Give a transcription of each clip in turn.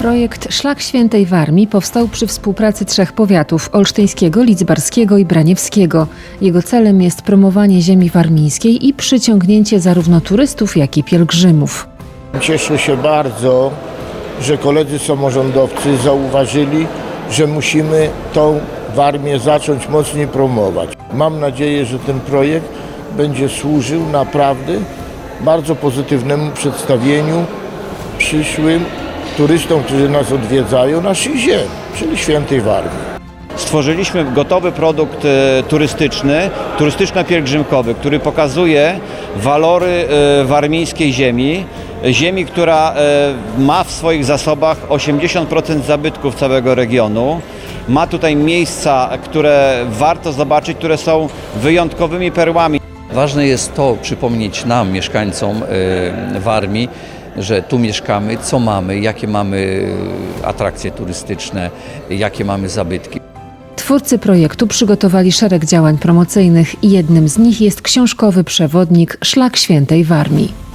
Projekt Szlak Świętej Warmii powstał przy współpracy trzech powiatów olsztyńskiego, lidzbarskiego i braniewskiego. Jego celem jest promowanie ziemi warmińskiej i przyciągnięcie zarówno turystów, jak i pielgrzymów. Cieszę się bardzo, że koledzy samorządowcy zauważyli, że musimy tą Warmię zacząć mocniej promować. Mam nadzieję, że ten projekt będzie służył naprawdę bardzo pozytywnemu przedstawieniu przyszłym turystom, którzy nas odwiedzają, naszych ziem, czyli Świętej Warmii. Stworzyliśmy gotowy produkt e, turystyczny, turystyczno-pielgrzymkowy, który pokazuje walory e, warmińskiej ziemi, ziemi, która e, ma w swoich zasobach 80% zabytków całego regionu. Ma tutaj miejsca, które warto zobaczyć, które są wyjątkowymi perłami. Ważne jest to przypomnieć nam, mieszkańcom Warmii, że tu mieszkamy, co mamy, jakie mamy e, atrakcje turystyczne, jakie mamy zabytki. Twórcy projektu przygotowali szereg działań promocyjnych i jednym z nich jest książkowy przewodnik Szlak Świętej Warmii.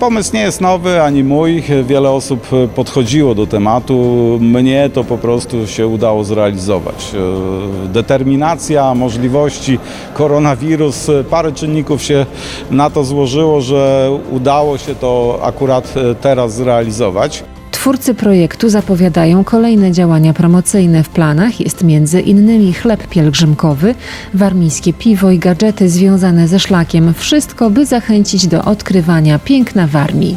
Pomysł nie jest nowy ani mój. Wiele osób podchodziło do tematu. Mnie to po prostu się udało zrealizować. E, Determinacja, możliwości, koronawirus, e, parę czynników się na to złożyło, że udało się to akurat e, teraz zrealizować. Twórcy projektu zapowiadają kolejne działania promocyjne. W planach jest między innymi chleb pielgrzymkowy, warmińskie piwo i gadżety związane ze szlakiem. Wszystko, by zachęcić do odkrywania piękna Warmii.